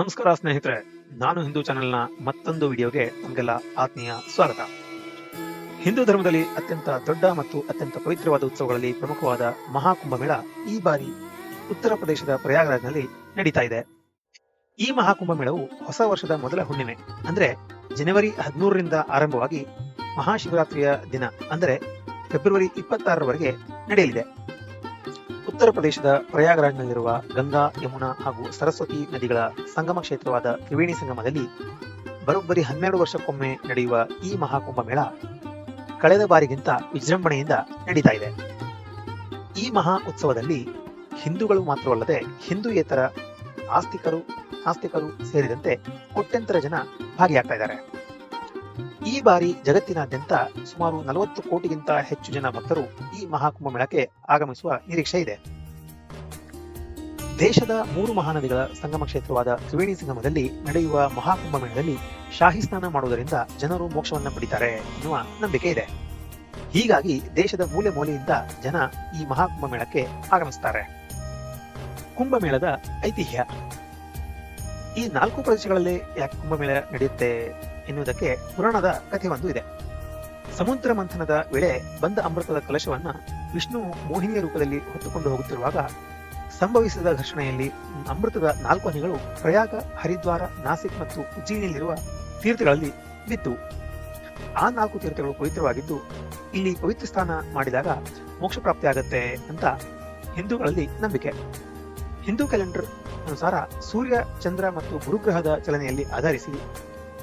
ನಮಸ್ಕಾರ ಸ್ನೇಹಿತರೆ, ನಾನು ಹಿಂದೂ ಚಾನೆಲ್ನ ಮತ್ತೊಂದು ವಿಡಿಯೋಗೆ ನಮಗೆಲ್ಲ ಆತ್ಮೀಯ ಸ್ವಾಗತ. ಹಿಂದೂ ಧರ್ಮದಲ್ಲಿ ಅತ್ಯಂತ ದೊಡ್ಡ ಮತ್ತು ಅತ್ಯಂತ ಪವಿತ್ರವಾದ ಉತ್ಸವಗಳಲ್ಲಿ ಪ್ರಮುಖವಾದ ಮಹಾಕುಂಭಮೇಳ ಈ ಬಾರಿ ಉತ್ತರ ಪ್ರದೇಶದ ಪ್ರಯಾಗ್ರಾಜ್ನಲ್ಲಿ ನಡೀತಾ ಇದೆ. ಈ ಮಹಾಕುಂಭಮೇಳವು ಹೊಸ ವರ್ಷದ ಮೊದಲ ಹುಣ್ಣಿಮೆ, ಅಂದ್ರೆ ಜನವರಿ ಹದಿಮೂರರಿಂದ ಆರಂಭವಾಗಿ ಮಹಾಶಿವರಾತ್ರಿಯ ದಿನ, ಅಂದರೆ ಫೆಬ್ರವರಿ ಇಪ್ಪತ್ತಾರರವರೆಗೆ ನಡೆಯಲಿದೆ. ಉತ್ತರ ಪ್ರದೇಶದ ಪ್ರಯಾಗ್ರಾಜ್ನಲ್ಲಿರುವ ಗಂಗಾ, ಯಮುನಾ ಹಾಗೂ ಸರಸ್ವತಿ ನದಿಗಳ ಸಂಗಮ ಕ್ಷೇತ್ರವಾದ ತ್ರಿವೇಣಿ ಸಂಗಮದಲ್ಲಿ ಬರೋಬ್ಬರಿ ಹನ್ನೆರಡು ವರ್ಷಕ್ಕೊಮ್ಮೆ ನಡೆಯುವ ಈ ಮಹಾಕುಂಭ ಮೇಳ ಕಳೆದ ಬಾರಿಗಿಂತ ವಿಜೃಂಭಣೆಯಿಂದ ನಡೀತಾ ಇದೆ. ಈ ಮಹಾ ಉತ್ಸವದಲ್ಲಿ ಹಿಂದೂಗಳು ಮಾತ್ರವಲ್ಲದೆ ಹಿಂದೂಯೇತರ ಆಸ್ತಿಕರು ಆಸ್ತಿಕರು ಸೇರಿದಂತೆ ಕೋಟ್ಯಂತರ ಜನ ಭಾಗಿಯಾಗ್ತಾ ಇದ್ದಾರೆ. ಈ ಬಾರಿ ಜಗತ್ತಿನಾದ್ಯಂತ ಸುಮಾರು ನಲವತ್ತು ಕೋಟಿಗಿಂತ ಹೆಚ್ಚು ಜನ ಭಕ್ತರು ಈ ಮಹಾಕುಂಭ ಮೇಳಕ್ಕೆ ಆಗಮಿಸುವ ನಿರೀಕ್ಷೆ ಇದೆ. ದೇಶದ ಮೂರು ಮಹಾನದಿಗಳ ಸಂಗಮ ಕ್ಷೇತ್ರವಾದ ತ್ರಿವೇಣಿ ಸಂಗಮದಲ್ಲಿ ನಡೆಯುವ ಮಹಾಕುಂಭ ಮೇಳದಲ್ಲಿ ಶಾಹಿ ಸ್ನಾನ ಮಾಡುವುದರಿಂದ ಜನರು ಮೋಕ್ಷವನ್ನು ಪಡಿತಾರೆ ಎನ್ನುವ ನಂಬಿಕೆ ಇದೆ. ಹೀಗಾಗಿ ದೇಶದ ಮೂಲೆ ಮೂಲೆಯಿಂದ ಜನ ಈ ಮಹಾಕುಂಭ ಮೇಳಕ್ಕೆ ಆಗಮಿಸುತ್ತಾರೆ ಕುಂಭಮೇಳದ ಐತಿಹ್ಯ. ಈ ನಾಲ್ಕು ಪ್ರದೇಶಗಳಲ್ಲಿ ಯಾಕೆ ಕುಂಭಮೇಳ ನಡೆಯುತ್ತೆ? ಎನ್ನುವುದಕ್ಕೆ ಪುರಾಣದ ಕಥೆ ಒಂದು ಇದೆ. ಸಮುದ್ರ ಮಂಥನದ ವೇಳೆ ಬಂದ ಅಮೃತದ ಕಲಶವನ್ನ ವಿಷ್ಣು ಮೋಹಿನಿಯ ರೂಪದಲ್ಲಿ ಹೊತ್ತುಕೊಂಡು ಹೋಗುತ್ತಿರುವಾಗ ಸಂಭವಿಸಿದ ಘರ್ಷಣೆಯಲ್ಲಿ ಅಮೃತದ ನಾಲ್ಕು ಹನಿಗಳು ಪ್ರಯಾಗ, ಹರಿದ್ವಾರ, ನಾಸಿಕ್ ಮತ್ತು ಉಜ್ಜಯಿನಿಯಲ್ಲಿರುವ ತೀರ್ಥಗಳಲ್ಲಿ ಬಿತ್ತು ಆ ನಾಲ್ಕು ತೀರ್ಥಗಳು ಪವಿತ್ರವಾಗಿದ್ದು, ಇಲ್ಲಿ ಪವಿತ್ರ ಸ್ಥಾನ ಮಾಡಿದಾಗ ಮೋಕ್ಷ ಪ್ರಾಪ್ತಿಯಾಗತ್ತೆ ಅಂತ ಹಿಂದೂಗಳಲ್ಲಿ ನಂಬಿಕೆ. ಹಿಂದೂ ಕ್ಯಾಲೆಂಡರ್ ಅನುಸಾರ ಸೂರ್ಯ, ಚಂದ್ರ ಮತ್ತು ಗುರುಗ್ರಹದ ಚಲನೆಯಲ್ಲಿ ಆಧರಿಸಿ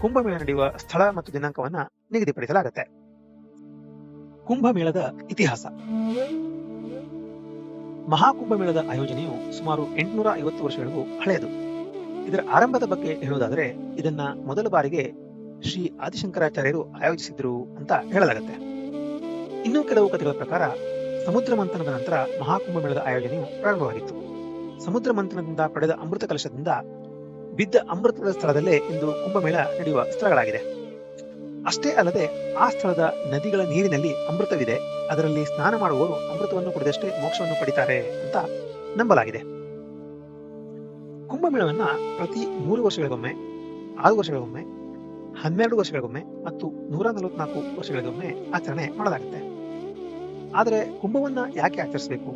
ಕುಂಭಮೇಳ ನಡೆಯುವ ಸ್ಥಳ ಮತ್ತು ದಿನಾಂಕವನ್ನ ನಿಗದಿಪಡಿಸಲಾಗುತ್ತೆ. ಕುಂಭಮೇಳದ ಇತಿಹಾಸ. ಮಹಾಕುಂಭಮೇಳದ ಆಯೋಜನೆಯು ಸುಮಾರು ಎಂಟುನೂರ ಐವತ್ತು ವರ್ಷಗಳಿಗೂ ಹಳೆಯದು. ಇದರ ಆರಂಭದ ಬಗ್ಗೆ ಹೇಳುವುದಾದರೆ, ಇದನ್ನ ಮೊದಲ ಬಾರಿಗೆ ಶ್ರೀ ಆದಿಶಂಕರಾಚಾರ್ಯರು ಆಯೋಜಿಸಿದ್ರು ಅಂತ ಹೇಳಲಾಗುತ್ತೆ. ಇನ್ನೂ ಕೆಲವು ಕಥೆಗಳ ಪ್ರಕಾರ, ಸಮುದ್ರ ಮಂಥನದ ನಂತರ ಮಹಾಕುಂಭಮೇಳದ ಆಯೋಜನೆಯು ಪ್ರಾರಂಭವಾಗಿತ್ತು. ಸಮುದ್ರ ಮಂಥನದಿಂದ ಪಡೆದ ಅಮೃತ ಕಲಶದಿಂದ ಬಿದ್ದ ಅಮೃತದ ಸ್ಥಳದಲ್ಲೇ ಇಂದು ಕುಂಭಮೇಳ ನಡೆಯುವ ಸ್ಥಳಗಳಾಗಿದೆ. ಅಷ್ಟೇ ಅಲ್ಲದೆ ಆ ಸ್ಥಳದ ನದಿಗಳ ನೀರಿನಲ್ಲಿ ಅಮೃತವಿದೆ. ಅದರಲ್ಲಿ ಸ್ನಾನ ಮಾಡುವವರು ಅಮೃತವನ್ನು ಕುಡಿದಷ್ಟೇ ಮೋಕ್ಷವನ್ನು ಪಡಿತಾರೆ ಅಂತ ನಂಬಲಾಗಿದೆ. ಕುಂಭಮೇಳವನ್ನ ಪ್ರತಿ ಮೂರು ವರ್ಷಗಳಿಗೊಮ್ಮೆ, ಆರು ವರ್ಷಗಳಿಗೊಮ್ಮೆ, ಹನ್ನೆರಡು ವರ್ಷಗಳಿಗೊಮ್ಮೆ ಮತ್ತು ನೂರ ನಲವತ್ನಾಲ್ಕು ವರ್ಷಗಳಿಗೊಮ್ಮೆ ಆಚರಣೆ ಮಾಡಲಾಗುತ್ತೆ. ಆದರೆ ಕುಂಭವನ್ನ ಯಾಕೆ ಆಚರಿಸಬೇಕು?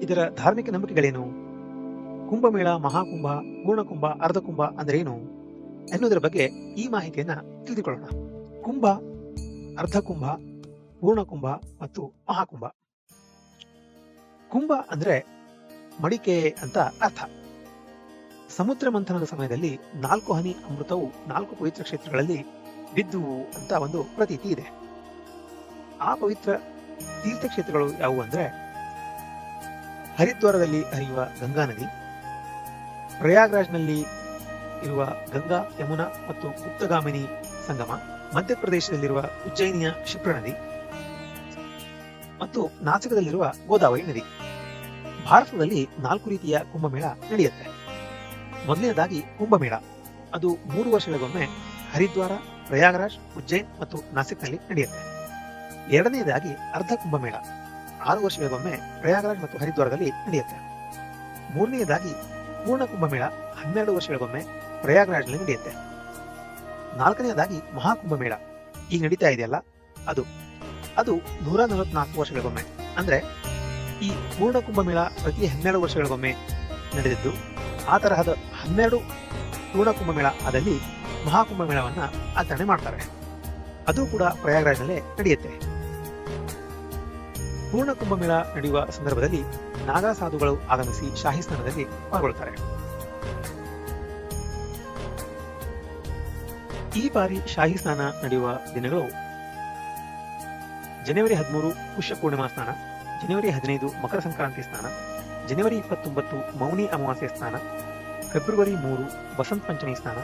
ಇದರ ಧಾರ್ಮಿಕ ನಂಬಿಕೆಗಳೇನು? ಕುಂಭಮೇಳ, ಮಹಾಕುಂಭ, ಪೂರ್ಣಕುಂಭ, ಅರ್ಧಕುಂಭ ಅಂದ್ರೆ ಏನು ಎನ್ನುವುದರ ಬಗ್ಗೆ ಈ ಮಾಹಿತಿಯನ್ನ ತಿಳಿದುಕೊಳ್ಳೋಣ. ಕುಂಭ, ಅರ್ಧಕುಂಭ, ಪೂರ್ಣಕುಂಭ ಮತ್ತು ಮಹಾಕುಂಭ. ಕುಂಭ ಅಂದ್ರೆ ಮಡಿಕೆ ಅಂತ ಅರ್ಥ. ಸಮುದ್ರ ಮಂಥನದ ಸಮಯದಲ್ಲಿ ನಾಲ್ಕು ಹನಿ ಅಮೃತವು ನಾಲ್ಕು ಪವಿತ್ರ ಕ್ಷೇತ್ರಗಳಲ್ಲಿ ಬಿದ್ದುವು ಅಂತ ಒಂದು ಪ್ರತೀತಿ ಇದೆ. ಆ ಪವಿತ್ರ ತೀರ್ಥಕ್ಷೇತ್ರಗಳು ಯಾವುವು ಅಂದ್ರೆ ಹರಿದ್ವಾರದಲ್ಲಿ ಹರಿಯುವ ಗಂಗಾ ನದಿ ಪ್ರಯಾಗ್ರಾಜ್ನಲ್ಲಿ ಇರುವ ಗಂಗಾ, ಯಮುನಾ ಮತ್ತು ಗುಪ್ತಗಾಮಿನಿ ಸಂಗಮ, ಮಧ್ಯಪ್ರದೇಶದಲ್ಲಿರುವ ಉಜ್ಜಯಿನಿಯ ಕ್ಷಿಪ್ರ ನದಿ ಮತ್ತು ನಾಸಿಕದಲ್ಲಿರುವ ಗೋದಾವರಿ ನದಿ. ಭಾರತದಲ್ಲಿ ನಾಲ್ಕು ರೀತಿಯ ಕುಂಭಮೇಳ ನಡೆಯುತ್ತೆ. ಮೊದಲನೇದಾಗಿ ಕುಂಭಮೇಳ. ಅದು ಮೂರು ವರ್ಷಗಳಿಗೊಮ್ಮೆ ಹರಿದ್ವಾರ, ಪ್ರಯಾಗರಾಜ್ ಉಜ್ಜೈನ್ ಮತ್ತು ನಾಸಿಕ್ನಲ್ಲಿ ನಡೆಯುತ್ತೆ. ಎರಡನೆಯದಾಗಿ ಅರ್ಧ ಕುಂಭಮೇಳ. ಆರು ವರ್ಷಗಳಿಗೊಮ್ಮೆ ಪ್ರಯಾಗರಾಜ್ ಮತ್ತು ಹರಿದ್ವಾರದಲ್ಲಿ ನಡೆಯುತ್ತೆ. ಮೂರನೆಯದಾಗಿ ಪೂರ್ಣ ಕುಂಭಮೇಳ ಹನ್ನೆರಡು ವರ್ಷಗಳಿಗೊಮ್ಮೆ ಪ್ರಯಾಗ್ರಾಜ್ನಲ್ಲಿ ನಡೆಯುತ್ತೆ. ನಾಲ್ಕನೆಯದಾಗಿ ಮಹಾಕುಂಭಮೇಳ. ಈಗ ನಡೀತಾ ಇದೆಯಲ್ಲ? ಅದು ಅದು ನೂರ ನಲವತ್ನಾಲ್ಕು ವರ್ಷಗಳಿಗೊಮ್ಮೆ. ಅಂದ್ರೆ, ಈ ಪೂರ್ಣ ಕುಂಭಮೇಳ ಪ್ರತಿ ಹನ್ನೆರಡು ವರ್ಷಗಳಿಗೊಮ್ಮೆ ನಡೆದಿದ್ದು, ಆ ತರಹದ ಹನ್ನೆರಡು ಪೂರ್ಣ ಕುಂಭಮೇಳ ಮಹಾಕುಂಭ ಮಹಾಕುಂಭಮೇಳವನ್ನ ಆಚರಣೆ ಮಾಡ್ತಾರೆ. ಅದು ಕೂಡ ಪ್ರಯಾಗ್ರಾಜ್ನಲ್ಲೇ ನಡೆಯುತ್ತೆ. ಪೂರ್ಣ ಕುಂಭಮೇಳ ನಡೆಯುವ ಸಂದರ್ಭದಲ್ಲಿ ನಾಗಾ ಸಾಧುಗಳು ಆಗಮಿಸಿ ಶಾಹಿ ಸ್ನಾನದಲ್ಲಿ ಪಾಲ್ಗೊಳ್ಳುತ್ತಾರೆ. ಈ ಬಾರಿ ಶಾಹಿ ಸ್ನಾನ ನಡೆಯುವ ದಿನಗಳು ಜನವರಿ ಹದಿಮೂರು ಪುಷ್ಯ ಪೂರ್ಣಿಮಾ ಸ್ನಾನ, ಜನವರಿ ಹದಿನೈದು ಮಕರ ಸಂಕ್ರಾಂತಿ ಸ್ನಾನ, ಜನವರಿ ಇಪ್ಪತ್ತೊಂಬತ್ತು ಮೌನಿ ಅಮಾವಾಸ್ಯೆ ಸ್ನಾನ, ಫೆಬ್ರವರಿ ಮೂರು ವಸಂತ ಪಂಚಮಿ ಸ್ನಾನ,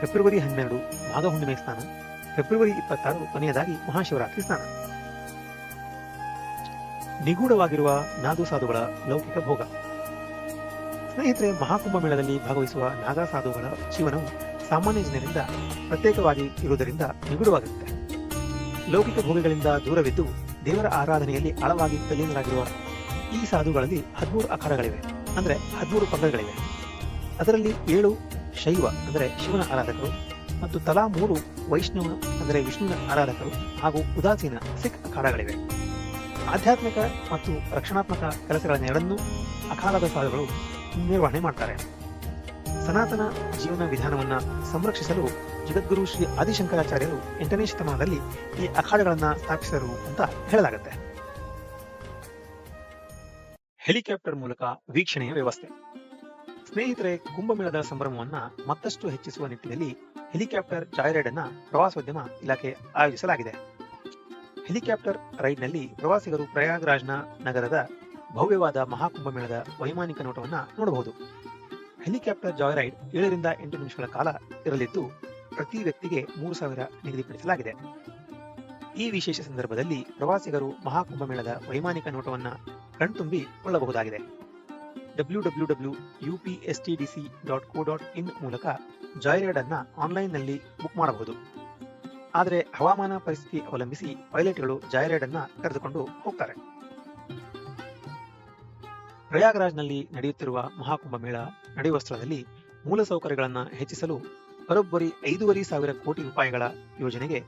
ಫೆಬ್ರವರಿ ಹನ್ನೆರಡು ಮಾಘ ಹುಣ್ಣಿಮೆ ಸ್ನಾನ, ಫೆಬ್ರವರಿ ಇಪ್ಪತ್ತಾರು ಕೊನೆಯದಾಗಿ ಮಹಾಶಿವರಾತ್ರಿ ಸ್ನಾನ. ನಿಗೂಢವಾಗಿರುವ ನಾದು ಸಾಧುಗಳ ಲೌಕಿಕ ಭೋಗ. ಸ್ನೇಹಿತರೆ, ಮಹಾಕುಂಭ ಮೇಳದಲ್ಲಿ ಭಾಗವಹಿಸುವ ನಾಗಾ ಸಾಧುಗಳ ಜೀವನವು ಸಾಮಾನ್ಯ ಜನರಿಂದ ಪ್ರತ್ಯೇಕವಾಗಿ ಇರುವುದರಿಂದ ನಿಗೂಢವಾಗಿರುತ್ತೆ ಲೌಕಿಕ ಭೋಗಗಳಿಂದ ದೂರವಿದ್ದು ದೇವರ ಆರಾಧನೆಯಲ್ಲಿ ಆಳವಾಗಿ ತಲ್ಲೀನರಾಗಿರುವ ಈ ಸಾಧುಗಳಲ್ಲಿ ಹದಿಮೂರು ಅಖಾರಗಳಿವೆ, ಅಂದ್ರೆ ಹದಿಮೂರು ಪಂಗಡಗಳಿವೆ ಅದರಲ್ಲಿ ಏಳು ಶೈವ, ಅಂದರೆ ಶಿವನ ಆರಾಧಕರು, ಮತ್ತು ತಲಾ ಮೂರು ವೈಷ್ಣವ, ಅಂದರೆ ವಿಷ್ಣುವಿನ ಆರಾಧಕರು ಹಾಗೂ ಉದಾಸೀನ ಸಿಖ್ ಅಖಾಡಗಳಿವೆ ಆಧ್ಯಾತ್ಮಿಕ ಮತ್ತು ರಕ್ಷಣಾತ್ಮಕ ಕೆಲಸಗಳನ್ನೆರಡನ್ನೂ ಅಕಾಲದ ಸಾಧುಗಳು ನಿರ್ವಹಣೆ ಮಾಡ್ತಾರೆ. ಸನಾತನ ಜೀವನ ವಿಧಾನವನ್ನ ಸಂರಕ್ಷಿಸಲು ಜಗದ್ಗುರು ಶ್ರೀ ಆದಿಶಂಕರಾಚಾರ್ಯರು ಎಂಟನೇ ಶತಮಾನದಲ್ಲಿ ಈ ಅಖಾಡಗಳನ್ನು ಸ್ಥಾಪಿಸಿದರು ಅಂತ ಹೇಳಲಾಗುತ್ತೆ. ಹೆಲಿಕಾಪ್ಟರ್ ಮೂಲಕ ವೀಕ್ಷಣೆಯ ವ್ಯವಸ್ಥೆ. ಸ್ನೇಹಿತರೆ, ಕುಂಭಮೇಳದ ಸಂಭ್ರಮವನ್ನ ಮತ್ತಷ್ಟು ಹೆಚ್ಚಿಸುವ ನಿಟ್ಟಿನಲ್ಲಿ ಹೆಲಿಕಾಪ್ಟರ್ ಜಾಯ್ ರೈಡ್ ಅನ್ನ ಪ್ರವಾಸೋದ್ಯಮ ಇಲಾಖೆ ಆಯೋಜಿಸಲಾಗಿದೆ. ಹೆಲಿಕಾಪ್ಟರ್ ರೈಡ್ನಲ್ಲಿ ಪ್ರವಾಸಿಗರು ಪ್ರಯಾಗ್ರಾಜ್ನ ನಗರದ ಭವ್ಯವಾದ ಮಹಾಕುಂಭಮೇಳದ ವೈಮಾನಿಕ ನೋಟವನ್ನು ನೋಡಬಹುದು. ಹೆಲಿಕಾಪ್ಟರ್ ಜಾಯ್ ರೈಡ್ ಏಳರಿಂದ ಎಂಟು ನಿಮಿಷಗಳ ಕಾಲ ಇರಲಿದ್ದು, ಪ್ರತಿ ವ್ಯಕ್ತಿಗೆ ಮೂರು ಸಾವಿರ ನಿಗದಿಪಡಿಸಲಾಗಿದೆ. ಈ ವಿಶೇಷ ಸಂದರ್ಭದಲ್ಲಿ ಪ್ರವಾಸಿಗರು ಮಹಾಕುಂಭಮೇಳದ ವೈಮಾನಿಕ ನೋಟವನ್ನು ಕಣ್ತುಂಬಿ ಕೊಳ್ಳಬಹುದಾಗಿದೆ. W W W C dot co dot in ಮೂಲಕ ಜಾಯ್ ರೈಡ್ ಅನ್ನ ಆನ್ಲೈನ್ನಲ್ಲಿ ಬುಕ್ ಮಾಡಬಹುದು. ಆದರೆ ಹವಾಮಾನ ಪರಿಸ್ಥಿತಿ ಅವಲಂಬಿಸಿ ಪೈಲಟ್ಗಳು ಜಾಯರೈಡ್ ಅನ್ನ ಕರೆದುಕೊಂಡು ಹೋಗ್ತಾರೆ. ಪ್ರಯಾಗರಾಜ್ನಲ್ಲಿ ನಡೆಯುತ್ತಿರುವ ಮಹಾಕುಂಭ ಮೇಳ ನಡೆಯುವ ಸ್ಥಳದಲ್ಲಿ ಮೂಲಸೌಕರ್ಯಗಳನ್ನು ಹೆಚ್ಚಿಸಲು ಬರೋಬ್ಬರಿ ಐದೂವರೆ ಸಾವಿರ ಕೋಟಿ ರೂಪಾಯಿಗಳ ಯೋಜನೆಗೆ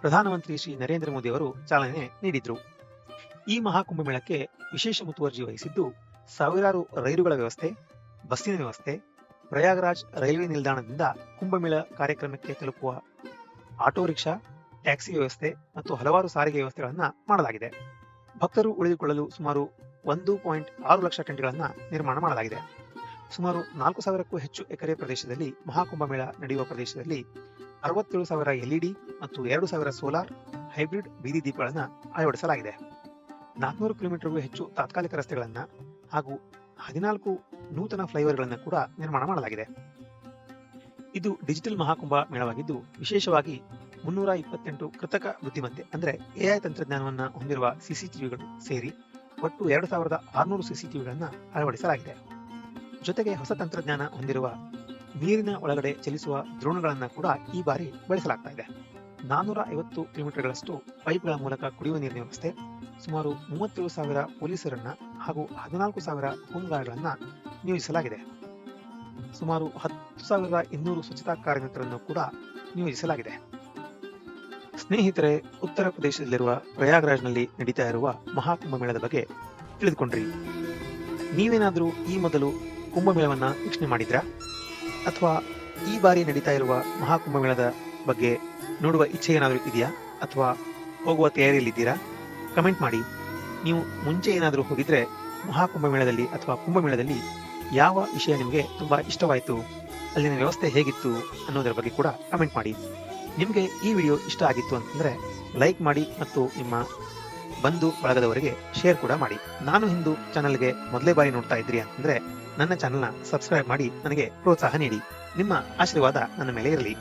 ಪ್ರಧಾನಮಂತ್ರಿ ಶ್ರೀ ನರೇಂದ್ರ ಮೋದಿ ಅವರು ಚಾಲನೆ ನೀಡಿದ್ರು. ಈ ಮಹಾಕುಂಭ ಮೇಳಕ್ಕೆ ವಿಶೇಷ ಮುತುವರ್ಜಿ ವಹಿಸಿದ್ದು ಸಾವಿರಾರು ರೈಲುಗಳ ವ್ಯವಸ್ಥೆ, ಬಸ್ಸಿನ ವ್ಯವಸ್ಥೆ, ಪ್ರಯಾಗರಾಜ್ ರೈಲ್ವೆ ನಿಲ್ದಾಣದಿಂದ ಕುಂಭಮೇಳ ಕಾರ್ಯಕ್ರಮಕ್ಕೆ ತಲುಪುವ ಆಟೋ ರಿಕ್ಷಾ, ಟ್ಯಾಕ್ಸಿ ವ್ಯವಸ್ಥೆ ಮತ್ತು ಹಲವಾರು ಸಾರಿಗೆ ವ್ಯವಸ್ಥೆಗಳನ್ನ ಮಾಡಲಾಗಿದೆ. ಭಕ್ತರು ಉಳಿದುಕೊಳ್ಳಲು ಸುಮಾರು ಒಂದು ಪಾಯಿಂಟ್ ಆರು ಲಕ್ಷ ಟೆಂಟ್ಗಳನ್ನ ನಿರ್ಮಾಣ ಮಾಡಲಾಗಿದೆ. ಸುಮಾರು ನಾಲ್ಕು ಸಾವಿರಕ್ಕೂ ಹೆಚ್ಚು ಎಕರೆ ಪ್ರದೇಶದಲ್ಲಿ ಮಹಾಕುಂಭ ಮೇಳ ನಡೆಯುವ ಪ್ರದೇಶದಲ್ಲಿ ಅರವತ್ತೇಳು ಸಾವಿರ ಎಲ್ಇಡಿ ಮತ್ತು ಎರಡು ಸಾವಿರ ಸೋಲಾರ್ ಹೈಬ್ರಿಡ್ ಬೀದಿ ದೀಪಗಳನ್ನು ಅಳವಡಿಸಲಾಗಿದೆ. ನಾಲ್ಕುನೂರು ಕಿಲೋಮೀಟರ್ಗೂ ಹೆಚ್ಚು ತಾತ್ಕಾಲಿಕ ರಸ್ತೆಗಳನ್ನು ಹಾಗೂ ಹದಿನಾಲ್ಕು ನೂತನ ಫ್ಲೈಓವರ್ಗಳನ್ನು ಕೂಡ ನಿರ್ಮಾಣ ಮಾಡಲಾಗಿದೆ. ಇದು ಡಿಜಿಟಲ್ ಮಹಾಕುಂಭ ಮೇಳವಾಗಿದ್ದು, ವಿಶೇಷವಾಗಿ ಮುನ್ನೂರ ಇಪ್ಪತ್ತೆಂಟು ಕೃತಕ ಬುದ್ಧಿಮತ್ತೆ, ಅಂದ್ರೆ ಎಐ ತಂತ್ರಜ್ಞಾನವನ್ನ ಹೊಂದಿರುವ ಸಿಸಿಟಿವಿಗಳು ಸೇರಿ ಒಟ್ಟು ಎರಡು ಸಾವಿರದ ಆರುನೂರು ಸಿಸಿಟಿವಿಗಳನ್ನ ಅಳವಡಿಸಲಾಗಿದೆ. ಜೊತೆಗೆ ಹೊಸ ತಂತ್ರಜ್ಞಾನ ಹೊಂದಿರುವ ನೀರಿನ ಒಳಗಡೆ ಚಲಿಸುವ ದ್ರೋಣಗಳನ್ನು ಕೂಡ ಈ ಬಾರಿ ಬಳಸಲಾಗ್ತಾ ಇದೆ. ನಾನೂರ ಐವತ್ತು ಕಿಲೋಮೀಟರ್ಗಳಷ್ಟು ಪೈಪ್ಗಳ ಮೂಲಕ ಕುಡಿಯುವ ನೀರಿನ ವ್ಯವಸ್ಥೆ, ಸುಮಾರು ಮೂವತ್ತೇಳು ಸಾವಿರ ಪೊಲೀಸರನ್ನ ಹಾಗೂ ಹದಿನಾಲ್ಕು ಸಾವಿರ ಹೋಮ್ಗಾರ್ಡ್ಗಳನ್ನ ನಿಯೋಜಿಸಲಾಗಿದೆ. ಸುಮಾರು ಹತ್ತು ಸಾವಿರದ ಇನ್ನೂರು ಸ್ವಚ್ಛತಾ ಕಾರ್ಮಿಕರನ್ನು ಕೂಡ ನಿಯೋಜಿಸಲಾಗಿದೆ. ಸ್ನೇಹಿತರೆ, ಉತ್ತರ ಪ್ರದೇಶದಲ್ಲಿರುವ ಪ್ರಯಾಗ್ರಾಜ್ನಲ್ಲಿ ನಡೀತಾ ಇರುವ ಮಹಾಕುಂಭ ಮೇಳದ ಬಗ್ಗೆ ತಿಳಿದುಕೊಂಡ್ರಿ. ನೀವೇನಾದರೂ ಈ ಮೊದಲು ಕುಂಭಮೇಳವನ್ನ ವೀಕ್ಷಣೆ ಮಾಡಿದ್ರಾ? ಅಥವಾ ಈ ಬಾರಿ ನಡೀತಾ ಇರುವ ಮಹಾಕುಂಭ ಮೇಳದ ಬಗ್ಗೆ ನೋಡುವ ಇಚ್ಛೆ ಏನಾದರೂ ಇದೆಯಾ? ಅಥವಾ ಹೋಗುವ ತಯಾರಿಯಲ್ಲಿದ್ದೀರಾ? ಕಮೆಂಟ್ ಮಾಡಿ. ನೀವು ಮುಂಚೆ ಏನಾದರೂ ಹೋಗಿದ್ರೆ ಮಹಾಕುಂಭ ಮೇಳದಲ್ಲಿ ಅಥವಾ ಕುಂಭಮೇಳದಲ್ಲಿ ಯಾವ ವಿಷಯ ನಿಮಗೆ ತುಂಬಾ ಇಷ್ಟವಾಯಿತು, ಅಲ್ಲಿನ ವ್ಯವಸ್ಥೆ ಹೇಗಿತ್ತು ಅನ್ನೋದರ ಬಗ್ಗೆ ಕೂಡ ಕಮೆಂಟ್ ಮಾಡಿ. ನಿಮಗೆ ಈ ವಿಡಿಯೋ ಇಷ್ಟ ಆಗಿತ್ತು ಅಂತಂದ್ರೆ ಲೈಕ್ ಮಾಡಿ ಮತ್ತು ನಿಮ್ಮ ಬಂಧು ಬಳಗದವರಿಗೆ ಶೇರ್ ಕೂಡ ಮಾಡಿ. ನಾನು ಹಿಂದೂ ಚಾನಲ್ಗೆ ಮೊದಲೇ ಬಾರಿ ನೋಡ್ತಾ ಇದ್ರಿ ಅಂತಂದ್ರೆ ನನ್ನ ಚಾನಲ್ನ ಸಬ್ಸ್ಕ್ರೈಬ್ ಮಾಡಿ ನನಗೆ ಪ್ರೋತ್ಸಾಹ ನೀಡಿ. ನಿಮ್ಮ ಆಶೀರ್ವಾದ ನನ್ನ ಮೇಲೆ ಇರಲಿ.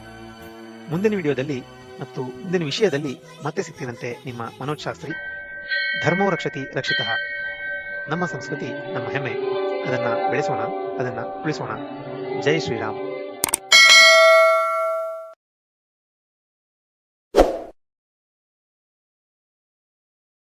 ಮುಂದಿನ ವಿಡಿಯೋದಲ್ಲಿ ಮತ್ತು ಮುಂದಿನ ವಿಷಯದಲ್ಲಿ ಮತ್ತೆ ಸಿಗ್ತೀನಂತೆ ನಿಮ್ಮ ಮನೋಜ್ ಶಾಸ್ತ್ರಿ ಧರ್ಮೋ ರಕ್ಷತಿ ರಕ್ಷಿತಃ. ನಮ್ಮ ಸಂಸ್ಕೃತಿ, ನಮ್ಮ ಹೆಮ್ಮೆ. ಅದನ್ನ ಬೆಳೆಸೋಣ ಅದನ್ನ ಉಳಿಸೋಣ. ಜೈ ಶ್ರೀರಾಮ್.